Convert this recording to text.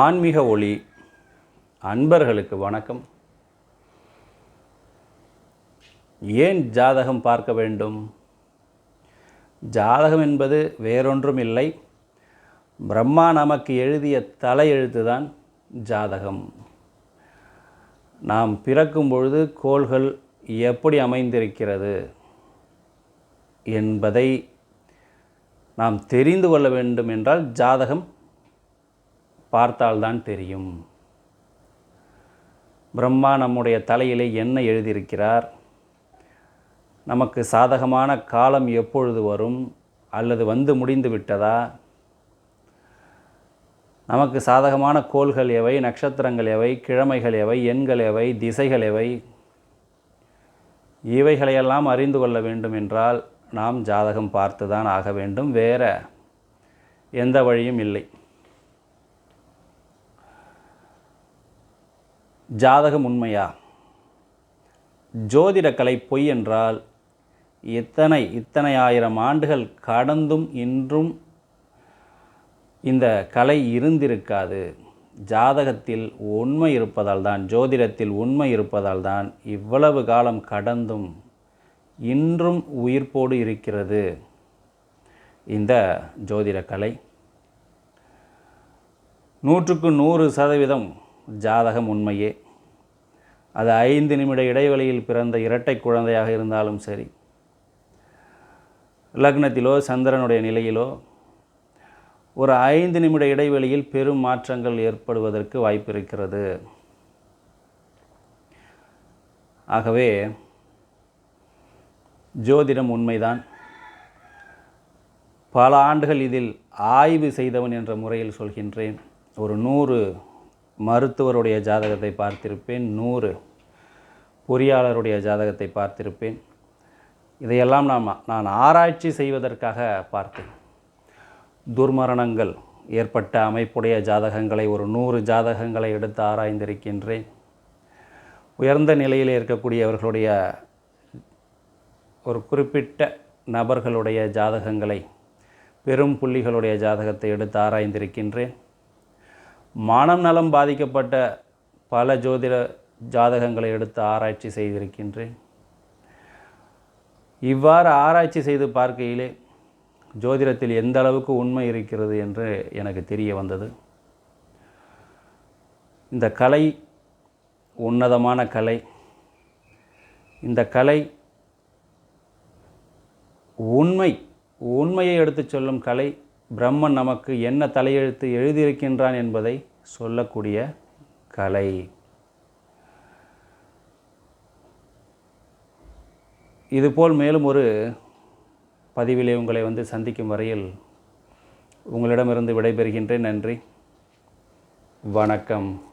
ஆன்மீக ஒளி அன்பர்களுக்கு வணக்கம். ஏன் ஜாதகம் பார்க்க வேண்டும்? ஜாதகம் என்பது வேறொன்றும் இல்லை. பிரம்மா நமக்கு எழுதிய தலையெழுத்து தான் ஜாதகம். நாம் பிறக்கும் பொழுது கோள்கள் எப்படி அமைந்திருக்கிறது என்பதை நாம் தெரிந்து கொள்ள வேண்டும் என்றால் ஜாதகம் பார்த்தால்தான் தெரியும். பிரம்மா நம்முடைய தலையிலே என்ன எழுதியிருக்கிறார்? நமக்கு சாதகமான காலம் எப்பொழுது வரும்? அல்லது வந்து முடிந்து விட்டதா? நமக்கு சாதகமான கோள்கள் எவை? நட்சத்திரங்கள் எவை? கிழமைகள் எவை? எண்கள் எவை? திசைகள் எவை? இவைகளையெல்லாம் அறிந்து கொள்ள வேண்டும் என்றால் நாம் ஜாதகம் பார்த்து தான் ஆக வேண்டும். வேற எந்த வழியும் இல்லை. ஜாதகம் உண்மையா ஜோதிடக்கலை பொய் என்றால் இத்தனை இத்தனை ஆயிரம் ஆண்டுகள் கடந்தும் இன்றும் இந்த கலை இருந்திருக்காது. ஜாதகத்தில் உண்மை இருப்பதால் தான் ஜோதிடத்தில் உண்மை இருப்பதால் தான் இவ்வளவு காலம் கடந்தும் இன்றும் உயிர்ப்போடு இருக்கிறது இந்த ஜோதிடக்கலை. நூற்றுக்கு நூறு சதவீதம் ஜாதகம் உண்மையே. அது ஐந்து நிமிட இடைவெளியில் பிறந்த இரட்டை குழந்தையாக இருந்தாலும் சரி. லக்னத்திலோ சந்திரனுடைய நிலையிலோ ஒரு ஐந்து நிமிட இடைவெளியில் பெரும் மாற்றங்கள் ஏற்படுவதற்கு வாய்ப்பு இருக்கிறது ஆகவே ஜோதிடம் உண்மைதான். பல ஆண்டுகள் இதில் ஆய்வு செய்தவன் என்ற முறையில் சொல்கின்றேன். ஒரு நூறு மருத்துவருடைய ஜாதகத்தை பார்த்திருப்பேன் நூறு பொறியாளருடைய ஜாதகத்தை பார்த்திருப்பேன். இதையெல்லாம் நாம் நான் ஆராய்ச்சி செய்வதற்காக பார்த்தேன். துர்மரணங்கள் ஏற்பட்ட அமைப்புடைய ஜாதகங்களை ஒரு நூறு ஜாதகங்களை எடுத்து ஆராய்ந்திருக்கின்றேன். உயர்ந்த நிலையில் இருக்கக்கூடியவர்களுடைய ஒரு குறிப்பிட்ட நபர்களுடைய ஜாதகங்களை பெரும் புள்ளிகளுடைய ஜாதகத்தை எடுத்து ஆராய்ந்திருக்கின்றேன். மனம் நலம் பாதிக்கப்பட்ட பல ஜோதிட ஜாதகங்களை எடுத்து ஆராய்ச்சி செய்திருக்கின்றேன். இவ்வாறு ஆராய்ச்சி செய்து பார்க்கையிலே ஜோதிடத்தில் எந்த அளவுக்கு உண்மை இருக்கிறது என்று எனக்கு தெரிய வந்தது. இந்த கலை உன்னதமான கலை. இந்த கலை உண்மை உண்மையை எடுத்துச் சொல்லும் கலை பிரம்மன் நமக்கு என்ன தலையெழுத்து எழுதியிருக்கின்றான் என்பதை சொல்லக்கூடிய கலை. இதுபோல் மேலும் ஒரு பதிவிலே உங்களை வந்து சந்திக்கும் வரையில் உங்களிடமிருந்து விடைபெறுகின்றேன். நன்றி. வணக்கம்.